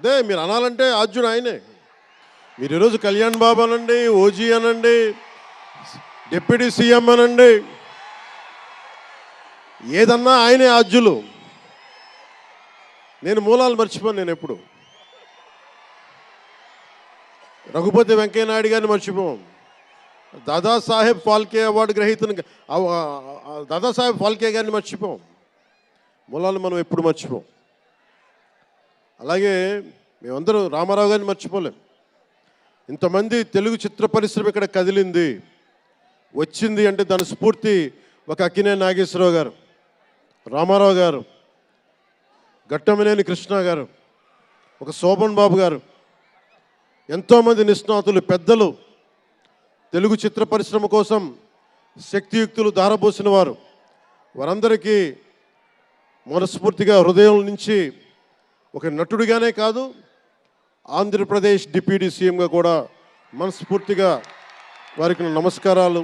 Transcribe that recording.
అదే మీరు అనాలంటే ఆర్జున్ ఆయనే. మీరు ఈరోజు కళ్యాణ్ బాబు అనండి ఓజీ అనండి డిప్యూటీ సీఎం అనండి. ఏదన్నా ఆయనే ఆద్యులు నేను మూలాలు మర్చిపోను నేను ఎప్పుడు. రఘుపతి వెంకయ్యనాయుడు గారిని మర్చిపోం దాదాసాహెబ్ ఫాల్కే అవార్డు గ్రహీతను దాదాసాహెబ్ ఫాల్కే గారిని మర్చిపోం మూలాలు మనం ఎప్పుడు మర్చిపోం అలాగే మేమందరం రామారావు గారిని మర్చిపోలేం. ఇంతమంది తెలుగు చిత్ర పరిశ్రమ ఇక్కడ కదిలింది. వచ్చింది అంటే దాని స్ఫూర్తి ఒక అక్కినే నాగేశ్వరరావు గారు రామారావు గారు గట్టమనేని కృష్ణ గారు ఒక శోభన్ బాబు గారు ఎంతోమంది నిష్ణాతులు పెద్దలు తెలుగు చిత్ర పరిశ్రమ కోసం శక్తియుక్తులు దారబోసిన వారు. వారందరికీ మనస్ఫూర్తిగా హృదయం నుంచి ఒక నటుడిగానే కాదు ఆంధ్రప్రదేశ్ డిప్యూటీ సీఎంగా కూడా మనస్ఫూర్తిగా వారికి నమస్కారాలు.